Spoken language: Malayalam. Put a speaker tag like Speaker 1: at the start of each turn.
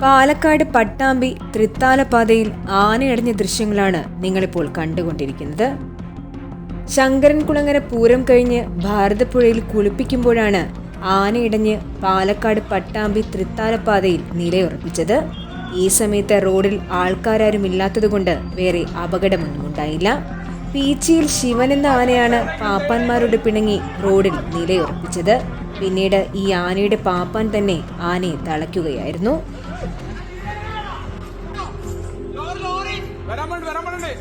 Speaker 1: പാലക്കാട് പട്ടാമ്പി തൃത്താലപാതയിൽ ആനയടഞ്ഞ ദൃശ്യങ്ങളാണ് നിങ്ങളിപ്പോൾ കണ്ടുകൊണ്ടിരിക്കുന്നത്. ശങ്കരൻകുളങ്ങര പൂരം കഴിഞ്ഞ് ഭാരതപ്പുഴയിൽ കുളിപ്പിക്കുമ്പോഴാണ് ആനയിടഞ്ഞ് പാലക്കാട് പട്ടാമ്പി തൃത്താലപ്പാതയിൽ നിലയുറപ്പിച്ചത്. ഈ സമയത്ത് റോഡിൽ ആൾക്കാരും ഇല്ലാത്തതുകൊണ്ട് വേറെ അപകടമൊന്നും ഉണ്ടായില്ല. പീച്ചിയിൽ ശിവൻ എന്ന ആനയാണ് പാപ്പാന്മാരോട് പിണങ്ങി റോഡിൽ നിലയുറപ്പിച്ചത്. പിന്നീട് ഈ ആനയുടെ പാപ്പാൻ തന്നെ ആനയെ തളയ്ക്കുകയായിരുന്നു. വരാൻ വേണ്ടി വരാൻ വേണ്ടി